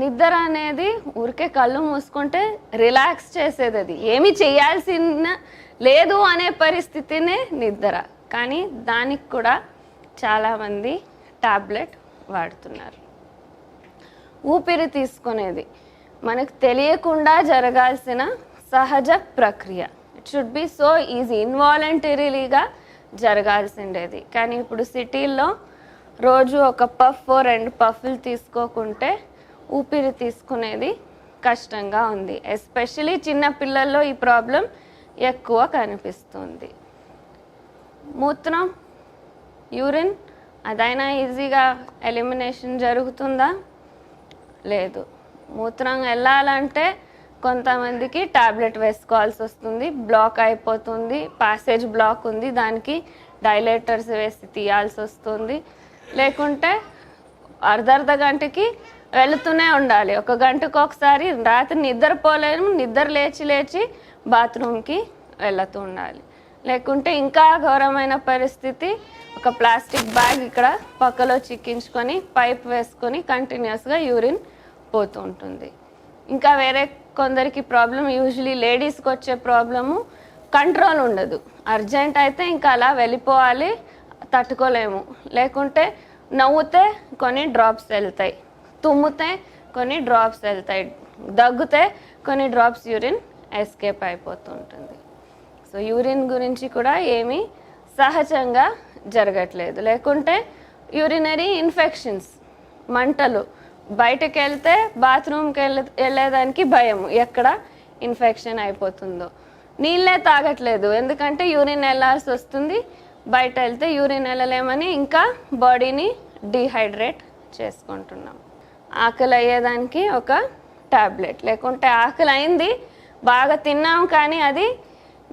నిద్ర అనేది ఊరికే కళ్ళు మూసుకుంటే రిలాక్స్ చేసేది అది. ఏమి చేయాల్సిన లేదు అనే పరిస్థితినే నిద్ర. కానీ దానికి కూడా చాలామంది టాబ్లెట్ వాడుతున్నారు. ఊపిరి తీసుకునేది. మనకు తెలియకుండా జరగాల్సిన సహజ ప్రక్రియ. It should be so easy ఇన్వాలంటరీలీగా జరగాల్సిండేది. కానీ ఇప్పుడు సిటీల్లో రోజు ఒక పఫ్ రెండు పఫ్లు తీసుకోకుంటే ఊపిరి తీసుకునేది కష్టంగా ఉంది. ఎస్పెషలీ చిన్న పిల్లల్లో ఈ ప్రాబ్లం ఎక్కువ కనిపిస్తుంది. మూత్రం యూరిన్ అదైనా ఈజీగా ఎలిమినేషన్ జరుగుతుందా? లేదు. మూత్రం వెళ్ళాలంటే కొంతమందికి టాబ్లెట్ వేసుకోవాల్సి వస్తుంది. బ్లాక్ అయిపోతుంది. పాసేజ్ బ్లాక్ ఉంది. దానికి డైలేటర్స్ వేసి తీయాల్సి వస్తుంది. లేకుంటే అర్ధ అర్ధ గంటకి వెళుతూనే ఉండాలి. ఒక గంటకు ఒకసారి రాత్రి నిద్రపోలేము నిద్ర లేచి లేచి బాత్రూమ్కి వెళుతూ ఉండాలి. లేకుంటే ఇంకా ఘోరమైన పరిస్థితి. ఒక ప్లాస్టిక్ బ్యాగ్ ఇక్కడ పక్కలో చిక్కించుకొని పైప్ వేసుకొని కంటిన్యూస్గా యూరిన్ పోతూ ఉంటుంది. ఇంకా వేరే కొందరికి ప్రాబ్లం యూజువలీ లేడీస్కి వచ్చే ప్రాబ్లము కంట్రోల్ ఉండదు. అర్జెంట్ అయితే ఇంకా అలా వెళ్ళిపోవాలి తట్టుకోలేము. లేకుంటే నవ్వుతే కొన్ని డ్రాప్స్ వెళ్తాయి. తుమ్మితే కొన్ని డ్రాప్స్ వెళ్తాయి. దగ్గుతే కొన్ని డ్రాప్స్ యూరిన్ ఎస్కేప్ అయిపోతుంటుంది. సో యూరిన్ గురించి కూడా ఏమీ సహజంగా జరగట్లేదు. లేకుంటే యూరినరీ ఇన్ఫెక్షన్స్ మంటలు బయటకు వెళ్తే బాత్రూమ్కి వెళ్ళ వెళ్ళేదానికి భయం ఎక్కడ ఇన్ఫెక్షన్ అయిపోతుందో. నీళ్ళే తాగట్లేదు. ఎందుకంటే యూరిన్ వెళ్ళాల్సి వస్తుంది. బయట వెళ్తే యూరిన్ వెళ్ళలేమని ఇంకా బాడీని డీహైడ్రేట్ చేసుకుంటున్నాం. ఆకలి అయ్యేదానికి ఒక టాబ్లెట్. లేకుంటే ఆకలి అయింది బాగా తిన్నాం కానీ అది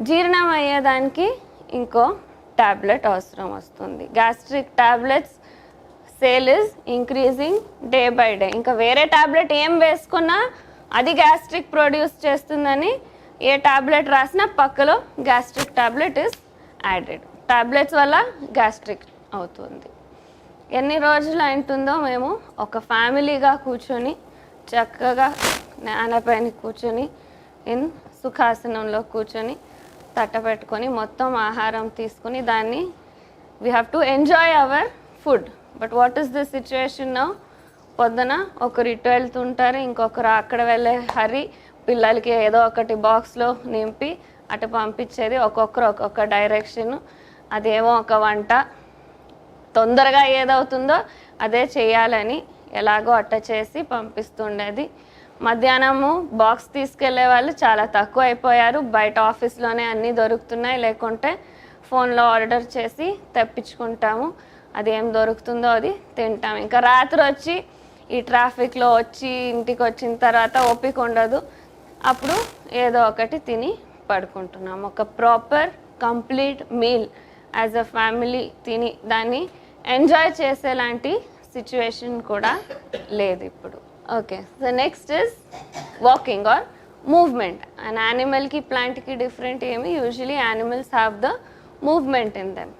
జీర్ణం అయ్యేదానికి ఇంకో టాబ్లెట్ అవసరం వస్తుంది. Gastric tablets sale is increasing day by day ఇంకా వేరే టాబ్లెట్ ఏం వేసుకున్నా అది గ్యాస్ట్రిక్ ప్రొడ్యూస్ చేస్తుందని ఏ టాబ్లెట్ రాసినా పక్కలో gastric tablet is added tablets వల్ల గ్యాస్ట్రిక్ అవుతుంది. ఎన్ని రోజులు అంటుందో మేము ఒక ఫ్యామిలీగా కూర్చొని చక్కగా నేలపైన కూర్చొని ఇన్ సుఖాసనంలో కూర్చొని తట్టపెట్టుకొని మొత్తం ఆహారం తీసుకుని దాన్ని we have to enjoy our food but what is the situation now పొద్దున ఒకరు ఇటు వెళ్తుంటారు ఇంకొకరు అక్కడ వెళ్ళే హరి పిల్లలకి ఏదో ఒకటి బాక్స్లో నింపి అటు పంపించేది ఒక్కొక్కరు ఒక్కొక్క డైరెక్షన్ అదేమో ఒక వంట. తొందరగా ఏదవుతుందో అదే చేయాలని ఎలాగో అట్ట చేసి పంపిస్తుండేది. మధ్యాహ్నము బాక్స్ తీసుకెళ్ళే వాళ్ళు చాలా తక్కువ అయిపోయారు. బయట ఆఫీస్లోనే అన్నీ దొరుకుతున్నాయి. లేకుంటే ఫోన్లో ఆర్డర్ చేసి తెప్పించుకుంటాము. అది ఏం దొరుకుతుందో అది తింటాం. ఇంకా రాత్రి వచ్చి ఈ ట్రాఫిక్లో వచ్చి ఇంటికి వచ్చిన తర్వాత ఓపిక ఉండదు. అప్పుడు ఏదో ఒకటి తిని పడుకుంటున్నాం ఒక proper complete meal as a family తిని దాన్ని ఎంజాయ్ చేసేలాంటి సిచ్యువేషన్ కూడా లేదు ఇప్పుడు. Okay so next is walking or movement and యానిమల్కి ప్లాంట్కి డిఫరెంట్ ఏమి. Usually animals have the movement in them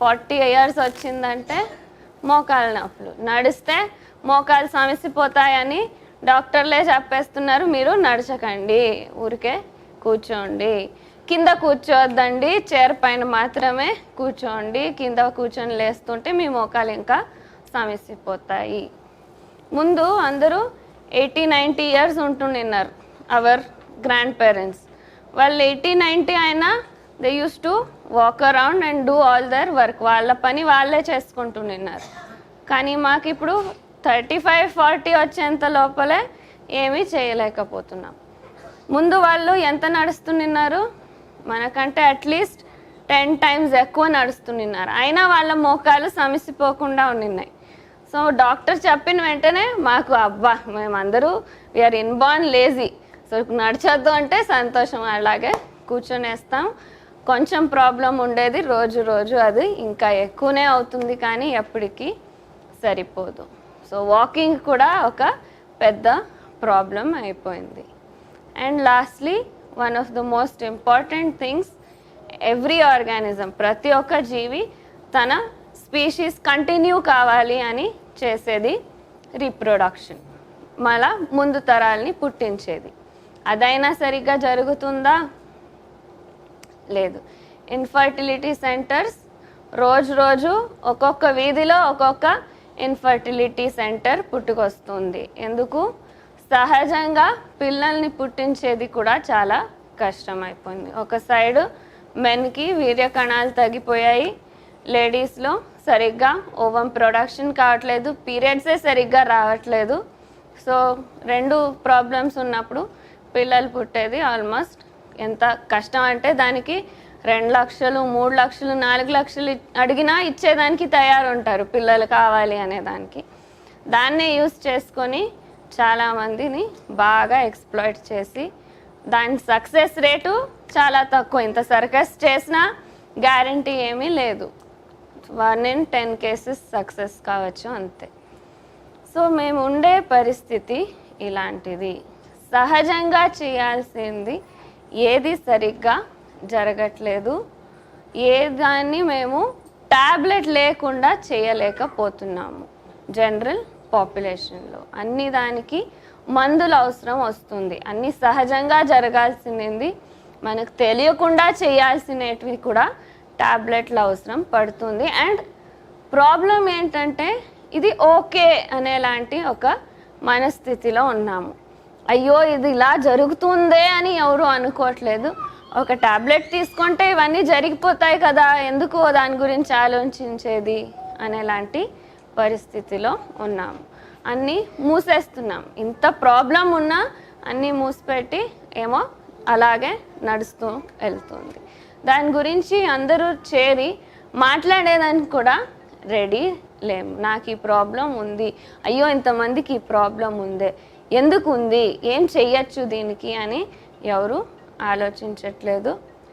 forty years వచ్చిందంటే మోకాలు నొప్పులు. నడిస్తే మోకాలు సమసిపోతాయని డాక్టర్లే చెప్పేస్తున్నారు. మీరు నడచకండి. ఊరికే కూర్చోండి. కింద కూర్చోవద్దండి చైర్ పైన మాత్రమే కూర్చోండి. కింద కూర్చొని లేస్తుంటే మీ మోకాలు ఇంకా సమసిపోతాయి. ముందు అందరూ ఎయిటీ నైంటీ ఇయర్స్ ఉంటుండిన్నారు అవర్ గ్రాండ్ పేరెంట్స్. వాళ్ళు ఎయిటీ నైంటీ అయినా they use to walk around and do all their work. వాళ్ళ పని వాళ్ళే చేసుకుంటున్నారు కానీ మాకు ఇప్పుడు థర్టీ ఫైవ్ ఫార్టీ వచ్చేంత లోపలే ఏమీ చేయలేకపోతున్నాం. ముందు వాళ్ళు ఎంత నడుస్తున్నారు మనకంటే అట్లీస్ట్ టెన్ టైమ్స్ ఎక్కువ నడుస్తున్నారు అయినా వాళ్ళ మోకాలు సమసిపోకుండా ఉన్నాయి సో డాక్టర్ చెప్పిన వెంటనే మాకు అబ్బా మేమందరూ we are inborn lazy so నడచొద్దు అంటే సంతోషం అలాగే కూర్చొనేస్తాం. కొంచెం ప్రాబ్లం ఉండేది రోజు రోజు అది ఇంకా ఎక్కువనే అవుతుంది కానీ ఎప్పటికీ సరిపోదు. సో వాకింగ్ కూడా ఒక పెద్ద ప్రాబ్లం అయిపోయింది. And lastly one of the most important things every organism ప్రతి ఒక్క జీవి తన స్పీషీస్ కంటిన్యూ కావాలి అని చేసేది రీప్రొడక్షన్ మళ్ళా ముందు తరాల్ని పుట్టించేది. అదైనా సరిగ్గా జరుగుతుందా? లేదు. ఇన్ఫర్టిలిటీ సెంటర్స్ రోజు రోజు ఒక్కొక్క వీధిలో ఒక్కొక్క ఇన్ఫర్టిలిటీ సెంటర్ పుట్టుకొస్తుంది. ఎందుకు? సహజంగా పిల్లల్ని పుట్టించేది కూడా చాలా కష్టమైపోయింది. ఒక సైడు మెన్కి వీర్య కణాలు తగ్గిపోయాయి. లేడీస్లో సరిగ్గా ఓవం ప్రొడక్షన్ కావట్లేదు పీరియడ్సే సరిగ్గా రావట్లేదు. సో రెండు ప్రాబ్లమ్స్ ఉన్నప్పుడు పిల్లలు పుట్టేది ఆల్మోస్ట్ ఎంత కష్టం అంటే దానికి రెండు లక్షలు మూడు లక్షలు నాలుగు లక్షలు అడిగినా ఇచ్చేదానికి తయారుంటారు పిల్లలు కావాలి అనే దానికి. దాన్నే యూస్ చేసుకొని చాలామందిని బాగా ఎక్స్ప్లాయిట్ చేసి దాని సక్సెస్ రేటు చాలా తక్కువ. ఇంత సర్కస్ చేసినా గ్యారంటీ ఏమీ లేదు. One in ten cases success కావచ్చు అంతే. సో మేము ఉండే పరిస్థితి ఇలాంటిది. సహజంగా చేయాల్సింది ఏది సరిగ్గా జరగట్లేదు. ఏ దాన్ని మేము టాబ్లెట్ లేకుండా చేయలేకపోతున్నాము. జనరల్ పాపులేషన్లో. అన్ని దానికి మందులు అవసరం వస్తుంది. అన్ని సహజంగా జరగాల్సింది మనకు తెలియకుండా చేయాల్సినవి కూడా ట్యాబ్లెట్ల అవసరం పడుతుంది. అండ్ ప్రాబ్లం ఏంటంటే ఇది ఓకే అనేలాంటి ఒక మనస్థితిలో ఉన్నాము. అయ్యో ఇది ఇలా జరుగుతుందే అని ఎవరు అనుకోవట్లేదు. ఒక టాబ్లెట్ తీసుకుంటే ఇవన్నీ జరిగిపోతాయి కదా ఎందుకు దాని గురించి ఆలోచించేది అనేలాంటి పరిస్థితిలో ఉన్నాము అన్నీ మూసేస్తున్నాం. ఇంత ప్రాబ్లం ఉన్నా అన్నీ మూసిపెట్టి ఏమో అలాగే నడుస్తూ వెళ్తుంది. దాని గురించి అందరూ చేరి మాట్లాడేదానికి కూడా రెడీ లేము నాకు ఈ ప్రాబ్లం ఉంది. అయ్యో ఇంతమందికి ఈ ప్రాబ్లం ఉందే. ఎందుకు ఉంది ఏం చెయ్యొచ్చు దీనికి అని ఎవరు ఆలోచించట్లేదు.